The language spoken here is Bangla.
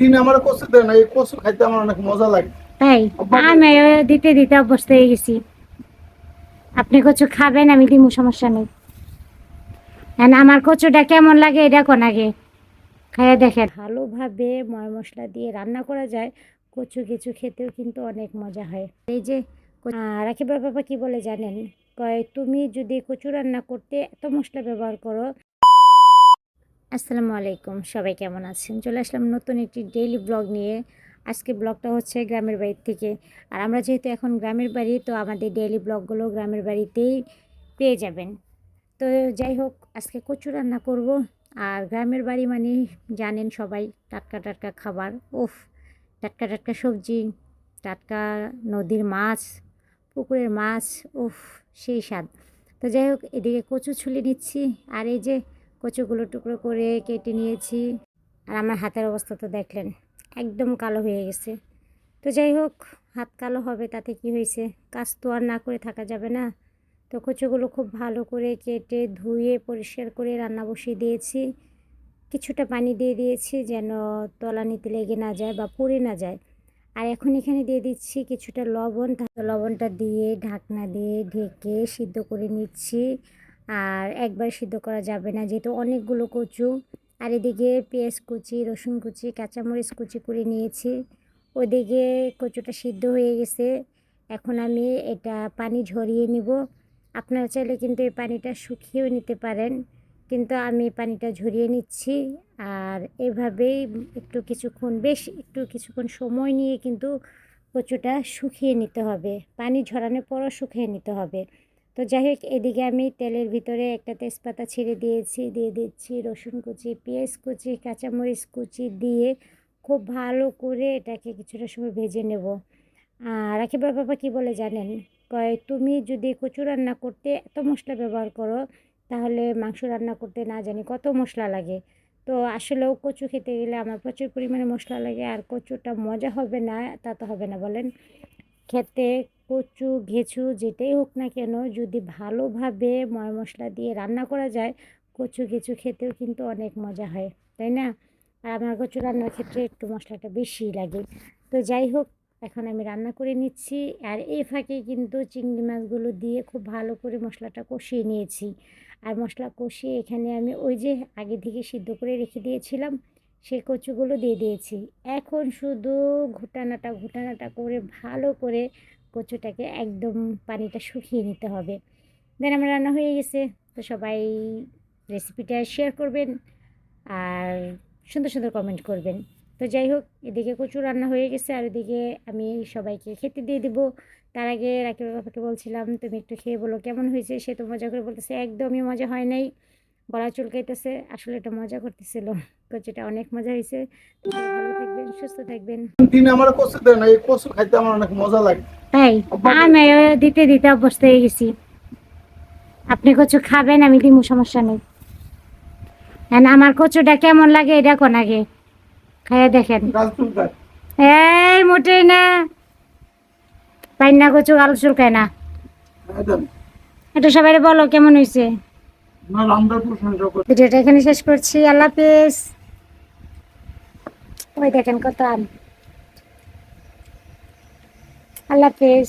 দিন আমার কচু দেয় না এই কচু খাইতে আমার অনেক মজা লাগে। তাই আমি দিতে দিতে অভ্যস্ত হয়ে গেছি। আপনি কচু খাবেন আমি দিমু সমস্যা নেই। আমার কচুটা কেমন লাগে এটা কোন আগে? খাইয়া দেখেন। ভালোভাবে ময় মশলা দিয়ে রান্না করা যায়। কচু কিছু খেতেও কিন্তু অনেক মজা হয়। এই যে রাখিবার বাবা কি বলে জানেন? কয় তুমি যদি কচু রান্না করতে এত মশলা ব্যবহার করো আসসালামু আলাইকুম, সবাই কেমন আছেন? চলে আসলাম নতুন একটি ডেইলি ব্লগ নিয়ে। আজকে ব্লগটা হচ্ছে গ্রামের বাড়ির থেকে। আর আমরা যেহেতু এখন গ্রামের বাড়ি, তো আমাদের ডেইলি ব্লগগুলো গ্রামের বাড়িতেই পেয়ে যাবেন। তো যাই হোক, আজকে কচু রান্না করব। আর গ্রামের বাড়ি মানে জানেন সবাই, টাটকা টাটকা খাবার। উফ, টাটকা টাটকা সবজি, টাটকা নদীর মাছ, পুকুরের মাছ, উফ, সেই স্বাদ। তো যাই হোক, এদিকে কচু ছুলে নিচ্ছি। আর এই যে কচুগুলো টুকরো করে কেটে নিয়েছি। আর আমার হাতের অবস্থা তো দেখলেন, একদম কালো হয়ে গেছে। তো যাই হোক, হাত কালো হবে, তাতে কি হয়েছে? কাজ তো আর না করে থাকা যাবে না। তো কচুগুলো খুব ভালো করে কেটে ধুয়ে পরিষ্কার করে রান্না বসিয়ে দিয়েছি। কিছুটা পানি দিয়ে দিয়েছি যেন তলানিতে লেগে না যায় বা পুড়ে না যায়। আর এখন এখানে দিয়ে দিচ্ছি কিছুটা লবণ। লবণটা দিয়ে ঢাকনা দিয়ে ঢেকে সিদ্ধ করে নিচ্ছি। আর একবার সিদ্ধ করা যাবে না, যেহেতু অনেকগুলো কচু। আর এদিকে পেঁয়াজ কুচি, রসুন কুচি, কাঁচামরিচ কুচি করে নিয়েছি। ওদিকে কচুটা সিদ্ধ হয়ে গেছে। এখন আমি এটা পানি ঝরিয়ে নিব। আপনারা চাইলে কিন্তু এই পানিটা শুকিয়েও নিতে পারেন, কিন্তু আমি পানিটা ঝরিয়ে নিচ্ছি। আর এভাবেই একটু কিছুক্ষণ, বেশ একটু কিছুক্ষণ সময় নিয়ে কিন্তু কচুটা শুকিয়ে নিতে হবে। পানি ঝরানোর পরও শুকিয়ে নিতে হবে। তো যাই হোক, এদিকে আমি তেলের ভিতরে একটা তেজপাতা ছিঁড়ে দিয়েছি, দিয়ে দিচ্ছি রসুন কুচি, পেঁয়াজ কুচি, কাঁচামরিচ কুচি দিয়ে খুব ভালো করে এটাকে কিছুটা সময় ভেজে নেব। আর রাখিবার বাবা কি বলে জানেন? কয়, তুমি যদি কচু রান্না করতে এত মশলা ব্যবহার করো, তাহলে মাংস রান্না করতে না জানি কত মশলা লাগে। তো আসলেও কচু খেতে গেলে আমার প্রচুর পরিমাণে মশলা লাগে, আর কচুটা মজা হবে না, তা তো হবে না, বলেন। খেতে কচু, ঘেঁচু, যেটাই হোক না কেন, যদি ভালোভাবে ময় মশলা দিয়ে রান্না করা যায়, কচু, ঘেঁচু খেতেও কিন্তু অনেক মজা হয়, তাই না? আর আমার কচু রান্নার ক্ষেত্রে একটু মশলাটা বেশি লাগে। তো যাই হোক, এখন আমি রান্না করে নিচ্ছি, আর এই ফাঁকে কিন্তু চিংড়ি মাছগুলো দিয়ে খুব ভালো করে মশলাটা কষিয়ে নিয়েছি। আর মশলা কষিয়ে এখানে আমি ওই যে আগে থেকে সিদ্ধ করে রেখে দিয়েছিলাম, সেই কচুগুলো দিয়ে দিয়েছি। এখন শুধু ঘুটানাটা ঘুটানাটা করে ভালো করে কচুটাকে একদম পানিটা শুকিয়ে নিতে হবে। দেন আমার রান্না হয়ে গেছে। তো সবাই রেসিপিটা শেয়ার করবেন আর সুন্দর সুন্দর কমেন্ট করবেন। তো যাই হোক, এদিকে কচু রান্না হয়ে গেছে আর এদিকে আমি সবাইকে খেতে দিয়ে দিব। তার আগে রাকিবের বাবাকে বলছিলাম, তুমি একটু খেয়ে বলো কেমন হয়েছে? সে তো মজা করে বলতেছে, একদমই মজা হয় নাই। গলা চুলকাইতেছে। আসলে এটা মজা করতেছিল। কচুটা অনেক মজা হয়েছে ভালো থাকবেন সুস্থ থাকবেন। আমার কচু দেয় না এই কচু খাইতে আমার অনেক মজা লাগে। তাই আমি দিতে দিতে অভ্যস্ত হয়ে গেছি। আপনি কচু খাবেন আমি দিমু সমস্যা নেই। আমার কচুটা কেমন লাগে এটা কোন আগে? খাইয়া দেখেন। এই মোটেই না। পাইনা কচু আলু চুলকায় না। একটু সবাই বলো কেমন হয়েছে না আমরা প্রশংসা করি ভিডিওটা এখানে শেষ করছি। আল্লাহ হাফেজ। ওই দেখেন কত আম। আল্লাহ হাফেজ।